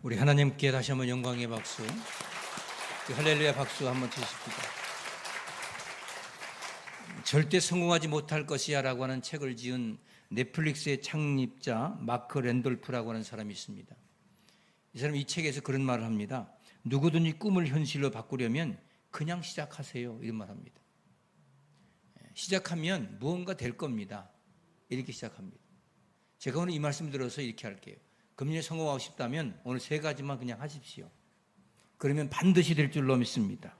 우리 하나님께 다시 한번 영광의 박수, 그 할렐루야 박수 한번 주십시다. 절대 성공하지 못할 것이야라고 하는 책을 지은 넷플릭스의 창립자 마크 랜돌프라고 하는 사람이 있습니다. 이 사람이 이 책에서 그런 말을 합니다. 누구든지 꿈을 현실로 바꾸려면 그냥 시작하세요. 이런 말 합니다. 시작하면 무언가 될 겁니다. 이렇게 시작합니다. 제가 오늘 이 말씀 들어서 이렇게 할게요. 금년에 성공하고 싶다면 오늘 세 가지만 그냥 하십시오. 그러면 반드시 될 줄로 믿습니다.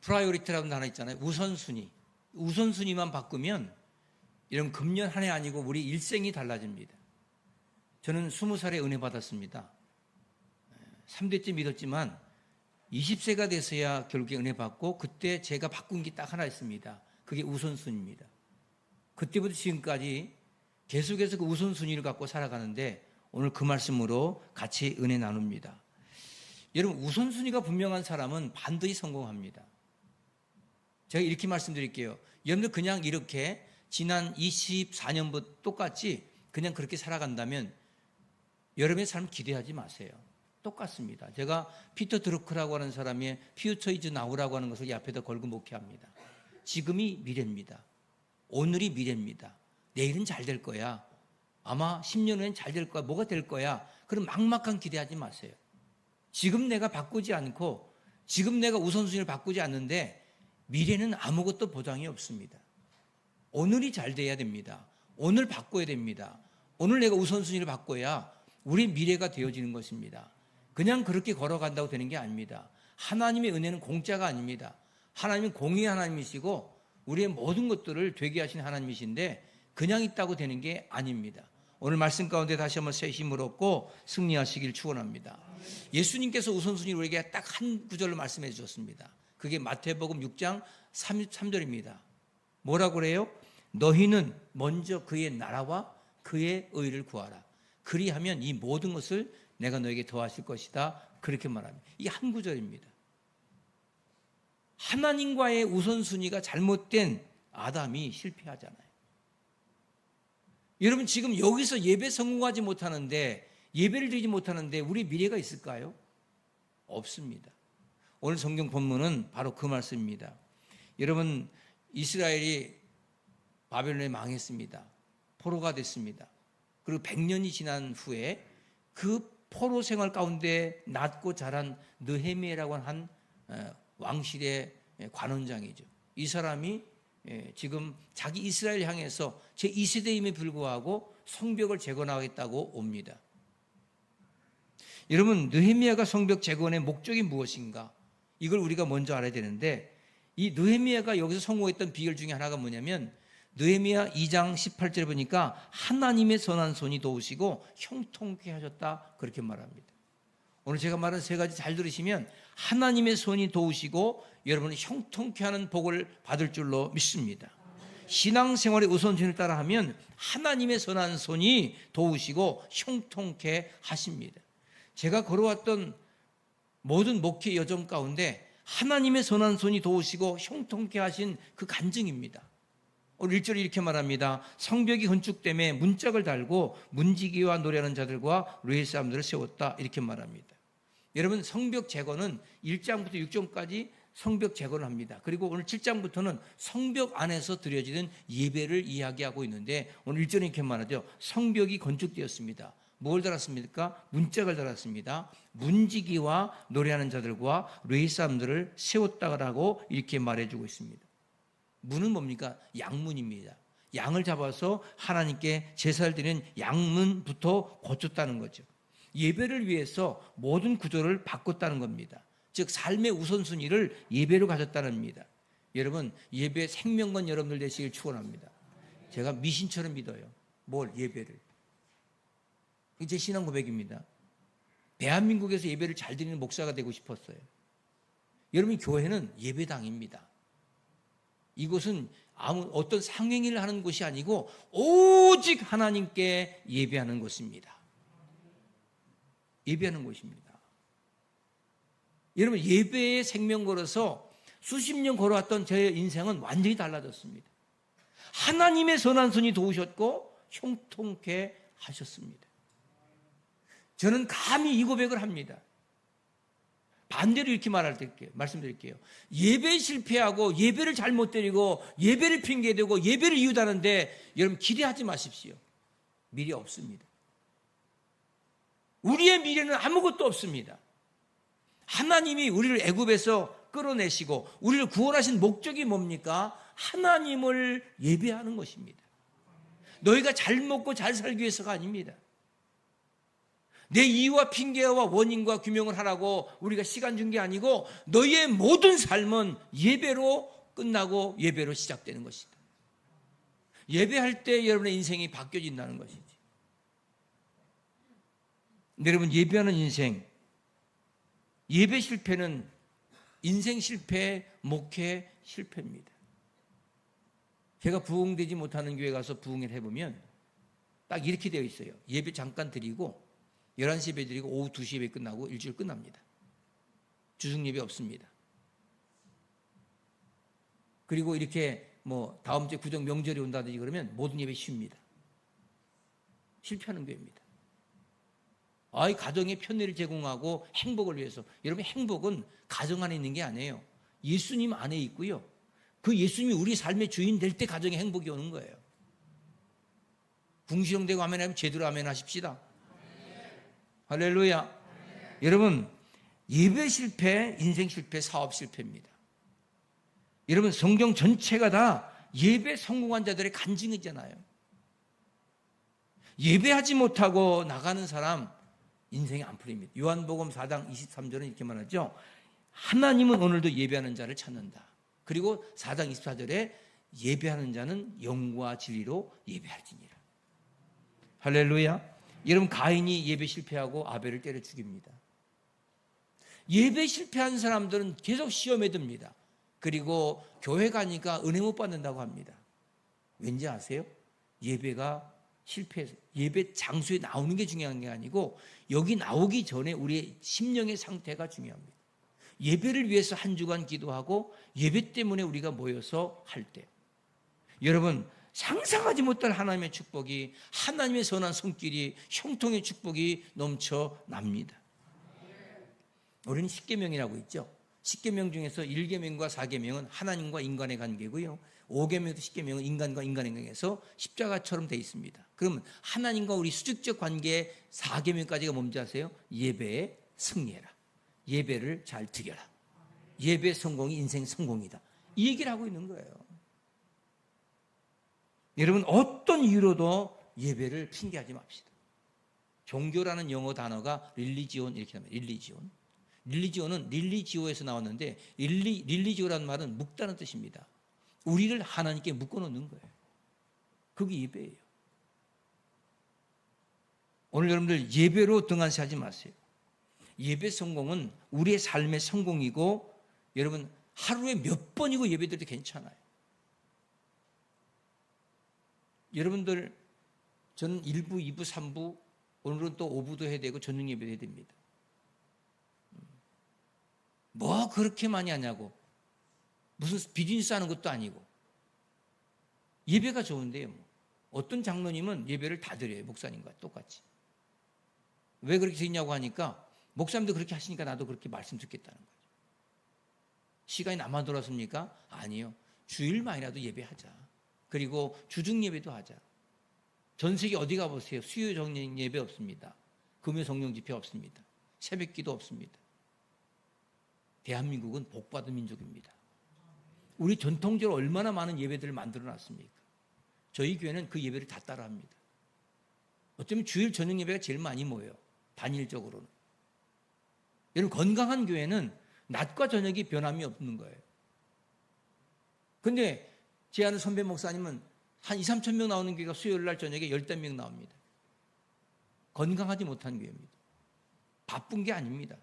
프라이오리티라는 단어 있잖아요. 우선순위. 우선순위만 바꾸면 이런 금년 한 해 아니고 우리 일생이 달라집니다. 저는 20살에 은혜 받았습니다. 3대째 믿었지만 20세가 돼서야 결국에 은혜 받고 그때 제가 바꾼 게 딱 하나 있습니다. 그게 우선순위입니다. 그때부터 지금까지 계속해서 그 우선순위를 갖고 살아가는데 오늘 그 말씀으로 같이 은혜 나눕니다. 여러분 우선순위가 분명한 사람은 반드시 성공합니다. 제가 이렇게 말씀드릴게요. 여러분들 그냥 이렇게 지난 24년부터 똑같이 그냥 그렇게 살아간다면 여러분의 삶 기대하지 마세요. 똑같습니다. 제가 피터 드루크라고 하는 사람의 퓨처 이즈 나우라고 하는 것을 이 앞에다 걸고 목회합니다. 지금이 미래입니다. 오늘이 미래입니다. 내일은 잘 될 거야. 아마 10년 후엔 잘 될 거야. 뭐가 될 거야. 그럼 막막한 기대하지 마세요. 지금 내가 바꾸지 않고 지금 내가 우선순위를 바꾸지 않는데 미래는 아무것도 보장이 없습니다. 오늘이 잘 돼야 됩니다. 오늘 바꿔야 됩니다. 오늘 내가 우선순위를 바꿔야 우리 미래가 되어지는 것입니다. 그냥 그렇게 걸어간다고 되는 게 아닙니다. 하나님의 은혜는 공짜가 아닙니다. 하나님은 공의 하나님이시고 우리의 모든 것들을 되게 하신 하나님이신데 그냥 있다고 되는 게 아닙니다. 오늘 말씀 가운데 다시 한번 새 힘을 얻고 승리하시길 축원합니다. 예수님께서 우선순위를 우리에게 딱 한 구절로 말씀해 주셨습니다. 그게 마태복음 6장 33절입니다. 뭐라고 그래요? 너희는 먼저 그의 나라와 그의 의를 구하라. 그리하면 이 모든 것을 내가 너에게 더하실 것이다. 그렇게 말합니다. 이 한 구절입니다. 하나님과의 우선순위가 잘못된 아담이 실패하잖아요. 여러분 지금 여기서 예배 성공하지 못하는데 예배를 드리지 못하는데 우리 미래가 있을까요? 없습니다. 오늘 성경 본문은 바로 그 말씀입니다. 여러분 이스라엘이 바벨론에 망했습니다. 포로가 됐습니다. 그리고 100년이 지난 후에 그 포로 생활 가운데 낳고 자란 느헤미에라고 한 어, 왕실의 관원장이죠. 이 사람이 예, 지금 자기 이스라엘 향해서 제 2세대임에 불구하고 성벽을 재건하겠다고 옵니다. 여러분 느헤미야가 성벽 재건의 목적이 무엇인가? 이걸 우리가 먼저 알아야 되는데 이 느헤미야가 여기서 성공했던 비결 중에 하나가 뭐냐면 느헤미야 2장 18절에 보니까 하나님의 선한 손이 도우시고 형통케 하셨다 그렇게 말합니다. 오늘 제가 말한 세 가지 잘 들으시면 하나님의 손이 도우시고 여러분이 형통케 하는 복을 받을 줄로 믿습니다. 신앙생활의 우선순위를 따라하면 하나님의 선한 손이 도우시고 형통케 하십니다. 제가 걸어왔던 모든 목회 여정 가운데 하나님의 선한 손이 도우시고 형통케 하신 그 간증입니다. 오늘 1절에 이렇게 말합니다. 성벽이 건축됨에 문짝을 달고 문지기와 노래하는 자들과 레이 사람들을 세웠다. 이렇게 말합니다. 여러분 성벽 재건은 1장부터 6장까지 성벽 재건을 합니다. 그리고 오늘 7장부터는 성벽 안에서 드려지는 예배를 이야기하고 있는데 오늘 1절에 이렇게 말하죠. 성벽이 건축되었습니다. 뭘 달았습니까? 문짝을 달았습니다. 문지기와 노래하는 자들과 레이 사람들을 세웠다라고 이렇게 말해주고 있습니다. 문은 뭡니까? 양문입니다. 양을 잡아서 하나님께 제사를 드리는 양문부터 고쳤다는 거죠. 예배를 위해서 모든 구조를 바꿨다는 겁니다. 즉 삶의 우선순위를 예배로 가졌다는 겁니다. 여러분 예배 생명건 여러분들 되시길 축원합니다. 제가 미신처럼 믿어요. 뭘 예배를. 이게 제 신앙 고백입니다. 대한민국에서 예배를 잘 드리는 목사가 되고 싶었어요. 여러분 교회는 예배당입니다. 이곳은 아무 어떤 상행위를 하는 곳이 아니고 오직 하나님께 예배하는 곳입니다. 예배하는 곳입니다. 여러분 예배에 생명 걸어서 수십 년 걸어왔던 제 인생은 완전히 달라졌습니다. 하나님의 선한 손이 도우셨고 형통케 하셨습니다. 저는 감히 이 고백을 합니다. 반대로 이렇게 말할 때 말씀드릴게요. 예배 실패하고 예배를 잘못 드리고 예배를 핑계대고 예배를 이유다는데 여러분 기대하지 마십시오. 미래 없습니다. 우리의 미래는 아무것도 없습니다. 하나님이 우리를 애굽에서 끌어내시고 우리를 구원하신 목적이 뭡니까? 하나님을 예배하는 것입니다. 너희가 잘 먹고 잘 살기 위해서가 아닙니다. 내 이유와 핑계와 원인과 규명을 하라고 우리가 시간 준 게 아니고 너희의 모든 삶은 예배로 끝나고 예배로 시작되는 것이다. 예배할 때 여러분의 인생이 바뀌어진다는 것이지. 여러분 예배하는 인생 예배 실패는 인생 실패, 목회 실패입니다. 제가 부흥되지 못하는 교회 가서 부흥을 해보면 딱 이렇게 되어 있어요. 예배 잠깐 드리고 11시 예배 드리고 오후 2시 예배 끝나고 일주일 끝납니다. 주중 예배 없습니다. 그리고 이렇게 뭐 다음 주에 구정 명절이 온다든지 그러면 모든 예배 쉽니다. 실패하는 교회입니다. 아이 가정의 편리를 제공하고 행복을 위해서 여러분 행복은 가정 안에 있는 게 아니에요. 예수님 안에 있고요. 그 예수님이 우리 삶의 주인 될 때 가정에 행복이 오는 거예요. 궁시렁대고 아멘 하면 제대로 아멘 하십시다. 할렐루야. 여러분 예배 실패, 인생 실패, 사업 실패입니다. 여러분 성경 전체가 다 예배 성공한 자들의 간증이잖아요. 예배하지 못하고 나가는 사람 인생이 안 풀립니다. 요한복음 4장 23절은 이렇게 말하죠. 하나님은 오늘도 예배하는 자를 찾는다. 그리고 4장 24절에 예배하는 자는 영과 진리로 예배할지니라. 할렐루야. 여러분 가인이 예배 실패하고 아벨을 때려 죽입니다. 예배 실패한 사람들은 계속 시험에 듭니다. 그리고 교회 가니까 은혜 못 받는다고 합니다. 왠지 아세요? 예배가 실패해서 예배 장소에 나오는 게 중요한 게 아니고 여기 나오기 전에 우리의 심령의 상태가 중요합니다. 예배를 위해서 한 주간 기도하고 예배 때문에 우리가 모여서 할 때. 여러분, 상상하지 못할 하나님의 축복이 하나님의 선한 손길이 형통의 축복이 넘쳐납니다. 우리는 10계명이라고 있죠. 10계명 중에서 1계명과 4계명은 하나님과 인간의 관계고요. 5계명도 10계명은 인간과 인간의 관계에서 십자가처럼 되어 있습니다. 그러면 하나님과 우리 수직적 관계 4계명까지가 뭔지 아세요? 예배에 승리해라. 예배를 잘 드려라. 예배 성공이 인생 성공이다. 이 얘기를 하고 있는 거예요. 여러분 어떤 이유로도 예배를 핑계하지 맙시다. 종교라는 영어 단어가 릴리지온 이렇게 나옵니다. 릴리지온. 릴리지온은 릴리지오에서 나왔는데 릴리 릴리지오라는 말은 묶다는 뜻입니다. 우리를 하나님께 묶어 놓는 거예요. 그게 예배예요. 오늘 여러분들 예배로 등한시하지 마세요. 예배 성공은 우리의 삶의 성공이고 여러분 하루에 몇 번이고 예배드려도 괜찮아요. 여러분들 저는 1부, 2부, 3부 오늘은 또 5부도 해야 되고 전능 예배도 해야 됩니다. 뭐 그렇게 많이 하냐고 무슨 비즈니스 하는 것도 아니고 예배가 좋은데요. 뭐. 어떤 장로님은 예배를 다 드려요. 목사님과 똑같이. 왜 그렇게 되냐고 하니까 목사님도 그렇게 하시니까 나도 그렇게 말씀 듣겠다는 거죠. 시간이 남아 돌았습니까? 아니요. 주일만이라도 예배하자. 그리고 주중 예배도 하자. 전 세계 어디 가보세요. 수요 정령 예배 없습니다. 금요 성령 집회 없습니다. 새벽 기도 없습니다. 대한민국은 복받은 민족입니다. 우리 전통적으로 얼마나 많은 예배들을 만들어 놨습니까? 저희 교회는 그 예배를 다 따라합니다. 어쩌면 주일 저녁 예배가 제일 많이 모여요. 단일적으로는. 여러분 건강한 교회는 낮과 저녁이 변함이 없는 거예요. 근데 제 아는 선배 목사님은 한 2, 3천 명 나오는 교회가 수요일 날 저녁에 열댓 명 나옵니다. 건강하지 못한 교회입니다. 바쁜 게 아닙니다.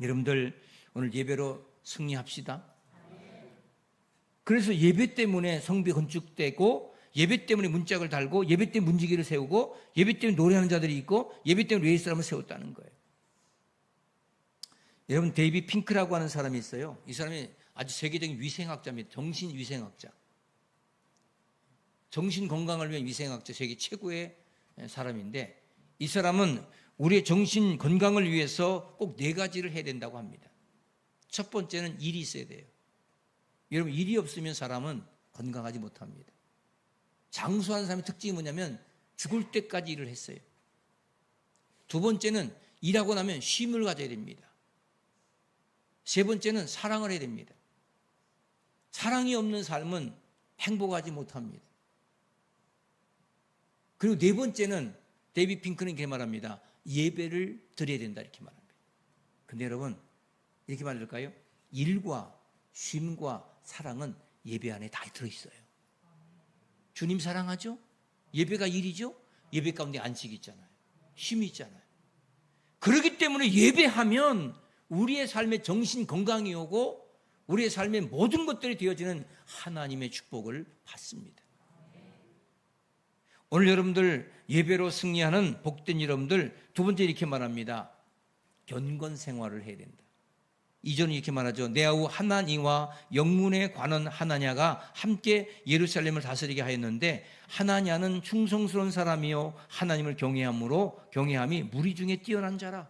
여러분들 오늘 예배로 승리합시다. 그래서 예배 때문에 성비 건축되고 예배 때문에 문짝을 달고 예배 때문에 문지기를 세우고 예배 때문에 노래하는 자들이 있고 예배 때문에 레이 사람을 세웠다는 거예요. 여러분 데이비 핑크라고 하는 사람이 있어요. 이 사람이 아주 세계적인 위생학자입니다. 정신 위생학자. 정신 건강을 위한 위생학자 세계 최고의 사람인데 이 사람은 우리의 정신 건강을 위해서 꼭 네 가지를 해야 된다고 합니다. 첫 번째는 일이 있어야 돼요. 여러분 일이 없으면 사람은 건강하지 못합니다. 장수한 사람의 특징이 뭐냐면 죽을 때까지 일을 했어요. 두 번째는 일하고 나면 쉼을 가져야 됩니다. 세 번째는 사랑을 해야 됩니다. 사랑이 없는 삶은 행복하지 못합니다. 그리고 네 번째는 데이비 핑크는 이렇게 말합니다. 예배를 드려야 된다 이렇게 말합니다. 근데 여러분 이렇게 말할까요? 일과 쉼과 사랑은 예배 안에 다 들어있어요. 주님 사랑하죠? 예배가 일이죠? 예배 가운데 안식이 있잖아요. 쉼이 있잖아요. 그렇기 때문에 예배하면 우리의 삶의 정신 건강이 오고 우리의 삶의 모든 것들이 되어지는 하나님의 축복을 받습니다. 오늘 여러분들 예배로 승리하는 복된 여러분들 두 번째 이렇게 말합니다. 견건 생활을 해야 된다. 이전에 이렇게 말하죠. 내 아우 하나니와 영문에 관한 하나냐가 함께 예루살렘을 다스리게 하였는데 하나냐는 충성스러운 사람이요 하나님을 경외함으로 경외함이 무리 중에 뛰어난 자라.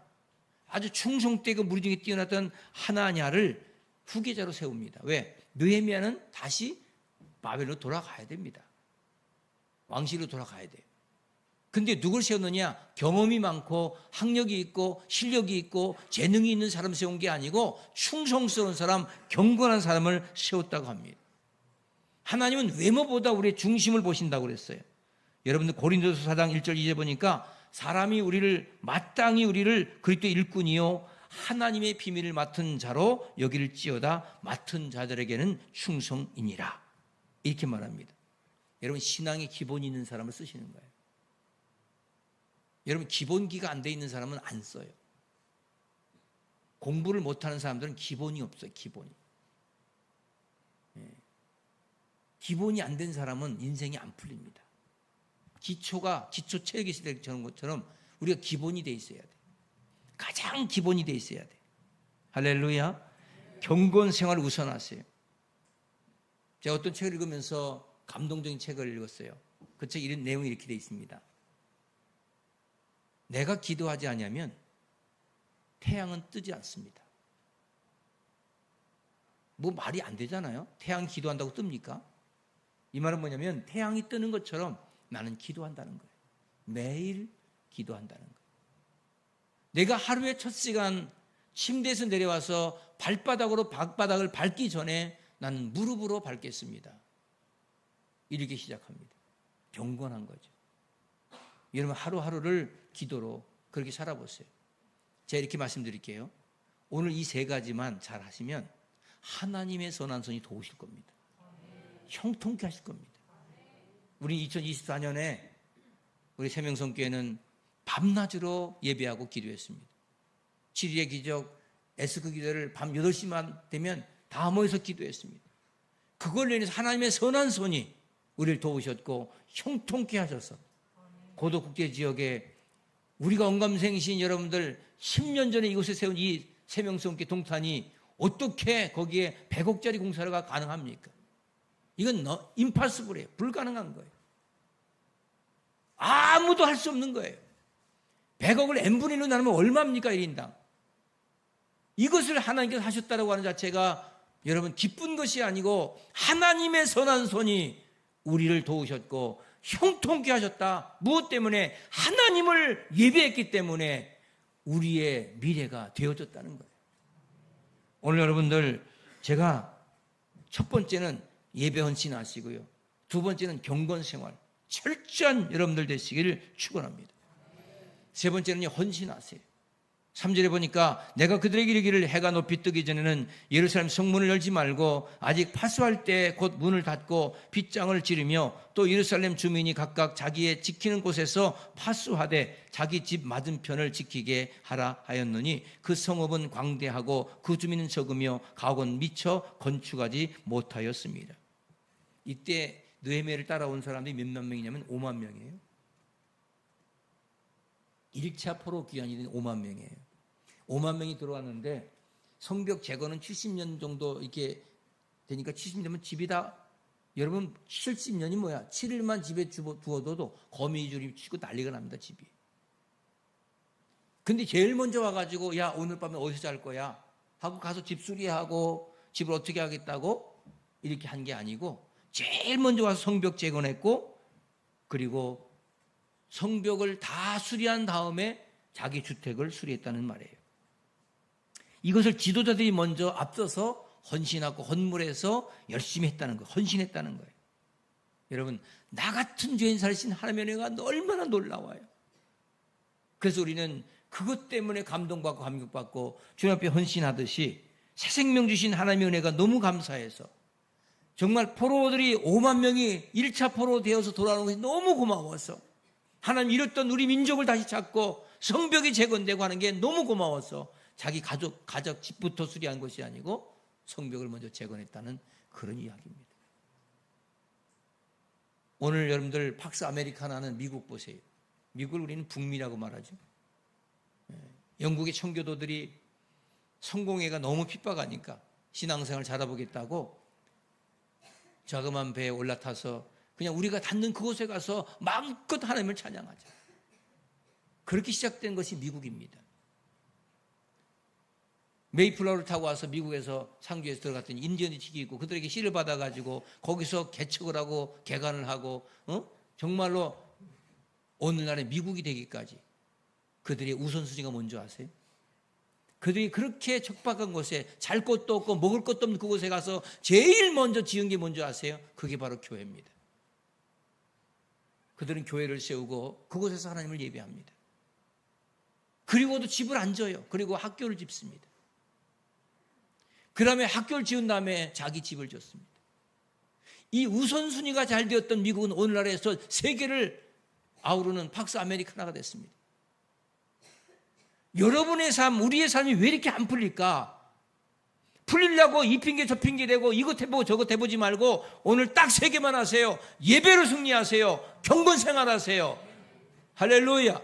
아주 충성되고 무리 중에 뛰어났던 하나냐를 후계자로 세웁니다. 왜? 느헤미야는 다시 바벨로 돌아가야 됩니다. 왕실로 돌아가야 돼요. 근데 누굴 세웠느냐? 경험이 많고 학력이 있고 실력이 있고 재능이 있는 사람 세운 게 아니고 충성스러운 사람, 경건한 사람을 세웠다고 합니다. 하나님은 외모보다 우리의 중심을 보신다고 그랬어요. 여러분들 고린도서 4장 1절 2절 보니까 사람이 우리를 마땅히 우리를 그리스도의 일꾼이요 하나님의 비밀을 맡은 자로 여기를 찌어다 맡은 자들에게는 충성이니라. 이렇게 말합니다. 여러분 신앙의 기본이 있는 사람을 쓰시는 거예요. 여러분 기본기가 안 돼 있는 사람은 안 써요. 공부를 못하는 사람들은 기본이 없어요. 기본이. 예. 기본이 안 된 사람은 인생이 안 풀립니다. 기초가 기초 있을 때 것처럼 우리가 기본이 돼 있어야 돼. 가장 기본이 돼 있어야 돼. 할렐루야. 경건 생활을 우선하세요. 제가 어떤 책을 읽으면서 감동적인 책을 읽었어요. 그 책 이런 내용이 이렇게 돼 있습니다. 내가 기도하지 않으면 태양은 뜨지 않습니다. 뭐 말이 안 되잖아요. 태양 기도한다고 뜹니까? 이 말은 뭐냐면 태양이 뜨는 것처럼 나는 기도한다는 거예요. 매일 기도한다는 거예요. 내가 하루에 첫 시간 침대에서 내려와서 발바닥으로 발바닥을 밟기 전에 나는 무릎으로 밟겠습니다. 이렇게 시작합니다. 경건한 거죠. 여러분 하루하루를 기도로 그렇게 살아보세요. 제가 이렇게 말씀드릴게요. 오늘 이 세 가지만 잘 하시면 하나님의 선한 손이 도우실 겁니다. 형통케 하실 겁니다. 우리 2024년에 우리 세명성교회는 밤낮으로 예배하고 기도했습니다. 7일의 기적, 에스크 기도를 밤 8시만 되면 다 모여서 기도했습니다. 그걸 인해서 하나님의 선한 손이 우리를 도우셨고 형통케 하셔서 고도 국제 지역에 우리가 언감생신 여러분들 10년 전에 이곳에 세운 이 세명성교 동탄이 어떻게 거기에 100억짜리 공사가 가능합니까? 이건 너 임파서블이에요. 불가능한 거예요. 아무도 할 수 없는 거예요. 100억을 n분의 1로 나누면 얼마입니까? 1인당. 이것을 하나님께서 하셨다라고 하는 자체가 여러분 기쁜 것이 아니고 하나님의 선한 손이 우리를 도우셨고 형통케 하셨다. 무엇 때문에? 하나님을 예배했기 때문에 우리의 미래가 되어졌다는 거예요. 오늘 여러분들 제가 첫 번째는 예배 헌신 하시고요. 두 번째는 경건 생활. 철저한 여러분들 되시기를 축원합니다. 세 번째는 헌신하세요. 3절에 보니까 내가 그들에게 이르기를 해가 높이 뜨기 전에는 예루살렘 성문을 열지 말고 아직 파수할 때 곧 문을 닫고 빗장을 지르며 또 예루살렘 주민이 각각 자기의 지키는 곳에서 파수하되 자기 집 맞은편을 지키게 하라 하였느니 그 성읍은 광대하고 그 주민은 적으며 가옥은 미처 건축하지 못하였습니다. 이때 느헤미야를 따라온 사람들이 몇만 명이냐면 5만 명이에요. 1차 포로 귀환이 된 5만 명이에요. 5만 명이 들어왔는데 성벽 재건은 70년 정도 이렇게 되니까 70년 되면 집이 다 여러분 70년이 뭐야? 7일만 집에 두어둬도 거미줄이 치고 난리가 납니다 집이. 근데 제일 먼저 와가지고 야 오늘 밤에 어디서 잘 거야? 하고 가서 집 수리하고 집을 어떻게 하겠다고 이렇게 한 게 아니고 제일 먼저 와서 성벽 재건했고 그리고 성벽을 다 수리한 다음에 자기 주택을 수리했다는 말이에요. 이것을 지도자들이 먼저 앞서서 헌신하고 헌물해서 열심히 했다는 거예요. 헌신했다는 거예요. 여러분, 나 같은 죄인 살신 하나님의 은혜가 얼마나 놀라워요. 그래서 우리는 그것 때문에 감동받고 감격받고 주님 앞에 헌신하듯이 새 생명 주신 하나님의 은혜가 너무 감사해서 정말 포로들이 5만 명이 1차 포로 되어서 돌아오는 것이 너무 고마워서 하나님 잃었던 우리 민족을 다시 찾고 성벽이 재건되고 하는 게 너무 고마워서 자기 가족, 가족 집부터 수리한 것이 아니고 성벽을 먼저 재건했다는 그런 이야기입니다. 오늘 여러분들 팍스 아메리카나는 미국 보세요. 미국을 우리는 북미라고 말하죠. 예, 영국의 청교도들이 성공회가 너무 핍박하니까 신앙생활 잘해보겠다고 자그마한 배에 올라타서 그냥 우리가 닿는 그곳에 가서 마음껏 하나님을 찬양하자. 그렇게 시작된 것이 미국입니다. 메이플라워를 타고 와서 미국에서 상주에서 들어갔더니 인디언이 지기 있고 그들에게 씨를 받아가지고 거기서 개척을 하고 개간을 하고 어? 정말로 오늘날의 미국이 되기까지 그들의 우선순위가 뭔지 아세요? 그들이 그렇게 척박한 곳에 잘 곳도 없고 먹을 것도 없는 그곳에 가서 제일 먼저 지은 게 뭔지 아세요? 그게 바로 교회입니다. 그들은 교회를 세우고 그곳에서 하나님을 예배합니다. 그리고도 집을 안 져요. 그리고 학교를 짓습니다. 그 다음에 학교를 지은 다음에 자기 집을 졌습니다. 이 우선순위가 잘 되었던 미국은 오늘날에서 세계를 아우르는 팍스 아메리카나가 됐습니다. 여러분의 삶, 우리의 삶이 왜 이렇게 안 풀릴까? 풀리려고 이 핑계 저 핑계 대고 이것 해보고 저것 해보지 말고 오늘 딱 세 개만 하세요. 예배로 승리하세요. 경건 생활하세요. 할렐루야.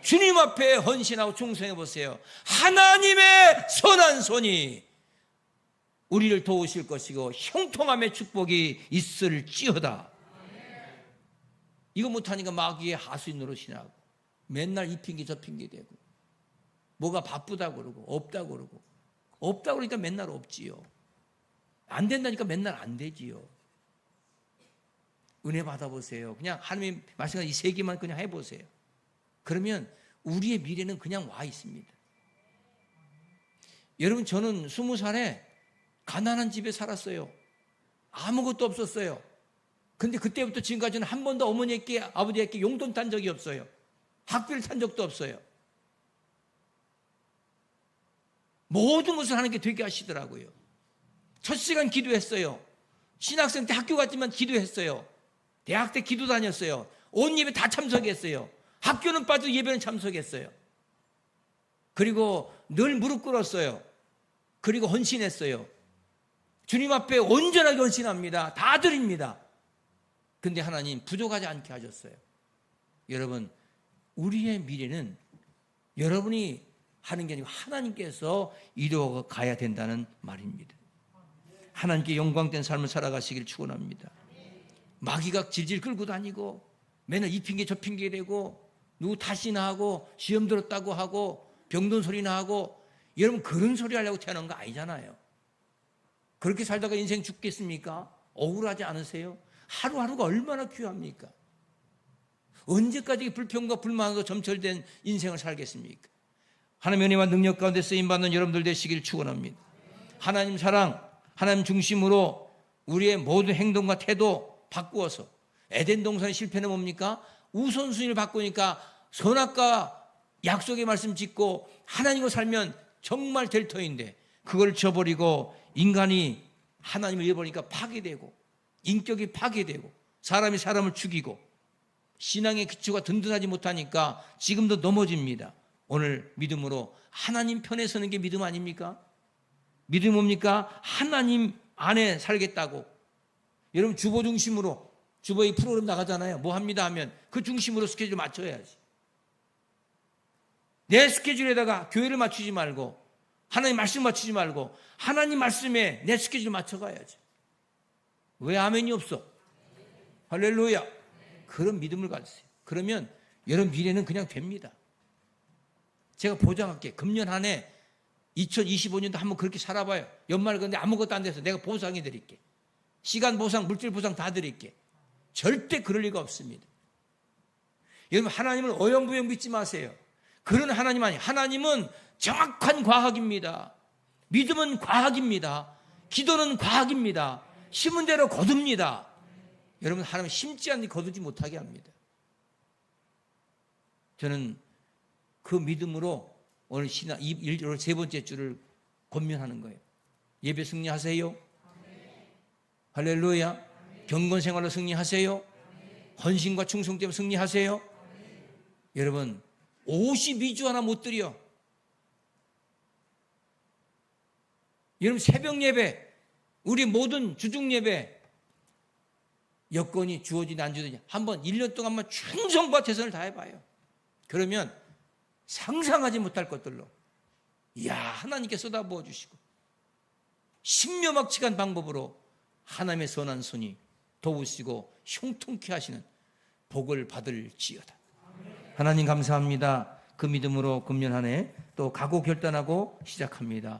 주님 앞에 헌신하고 충성해 보세요. 하나님의 선한 손이 우리를 도우실 것이고 형통함의 축복이 있을지어다. 이거 못하니까 마귀의 하수인 노릇이나고 맨날 이 핑계 저 핑계 대고 뭐가 바쁘다고 그러고 없다고 그러고 없다고 그러니까 맨날 없지요. 안 된다니까 맨날 안 되지요. 은혜 받아보세요. 그냥 하나님 말씀한 이세 개만 그냥 해보세요. 그러면 우리의 미래는 그냥 와 있습니다. 여러분 저는 스무 살에 가난한 집에 살았어요. 아무것도 없었어요. 근데 그때부터 지금까지는 한 번도 어머니께 아버지에게 용돈 탄 적이 없어요. 학비를 탄 적도 없어요. 모든 것을 하나님께 되게 하시더라고요. 첫 시간 기도했어요. 신학생 때 학교 갔지만 기도했어요. 대학 때 기도 다녔어요. 온 예배 다 참석했어요. 학교는 빠져 예배는 참석했어요. 그리고 늘 무릎 꿇었어요. 그리고 헌신했어요. 주님 앞에 온전하게 헌신합니다. 다 드립니다. 근데 하나님 부족하지 않게 하셨어요. 여러분, 우리의 미래는 여러분이 하는 게 아니고 하나님께서 이루어 가야 된다는 말입니다. 하나님께 영광된 삶을 살아가시길 축원합니다. 마귀가 질질 끌고 다니고 맨날 이 핑계 저 핑계 대고 누구 탓이나 하고 시험 들었다고 하고 병든 소리나 하고 여러분 그런 소리 하려고 태어난 거 아니잖아요. 그렇게 살다가 인생 죽겠습니까? 억울하지 않으세요? 하루하루가 얼마나 귀합니까? 언제까지 불평과 불만으로 점철된 인생을 살겠습니까? 하나님의 은혜와 능력 가운데 쓰임받는 여러분들 되시길 축원합니다. 하나님 사랑, 하나님 중심으로 우리의 모든 행동과 태도 바꾸어서 에덴 동산의 실패는 뭡니까? 우선순위를 바꾸니까 선악과 약속의 말씀 짓고 하나님과 살면 정말 될 터인데 그걸 저버리고 인간이 하나님을 잃어버리니까 파괴되고 인격이 파괴되고 사람이 사람을 죽이고 신앙의 기초가 든든하지 못하니까 지금도 넘어집니다. 오늘 믿음으로 하나님 편에 서는 게 믿음 아닙니까? 믿음 뭡니까? 하나님 안에 살겠다고. 여러분 주보 중심으로 주보의 프로그램 나가잖아요. 뭐 합니다 하면 그 중심으로 스케줄 맞춰야지. 내 스케줄에다가 교회를 맞추지 말고 하나님 말씀 맞추지 말고 하나님 말씀에 내 스케줄 맞춰가야지. 왜 아멘이 없어? 할렐루야. 그런 믿음을 가졌어요. 그러면 여러분 미래는 그냥 됩니다. 제가 보장할게. 금년 한 해 2025년도 한번 그렇게 살아봐요. 연말 근데 아무것도 안 돼서 내가 보상해 드릴게. 시간 보상, 물질 보상 다 드릴게. 절대 그럴 리가 없습니다. 여러분 하나님을 어영부영 믿지 마세요. 그런 하나님 아니. 하나님은 정확한 과학입니다. 믿음은 과학입니다. 기도는 과학입니다. 심은 대로 거둡니다. 여러분 하나님 심지 않니 거두지 못하게 합니다. 저는 그 믿음으로 오늘 신앙 이 일- 오늘 세 번째 주를 권면하는 거예요. 예배 승리하세요. 할렐루야. 경건 생활로 승리하세요. 헌신과 충성 때문에 승리하세요. 여러분 52주 하나 못 드려. 여러분 새벽 예배, 우리 모든 주중 예배 여건이 주어지든 안 주어지든 한번 1년 동안만 충성과 최선을 다해 봐요. 그러면 상상하지 못할 것들로 이야 하나님께 쏟아부어 주시고 신묘막측한 방법으로 하나님의 선한 손이 도우시고 형통케 하시는 복을 받을지어다. 하나님 감사합니다. 그 믿음으로 금년 한 해 또 각오 결단하고 시작합니다.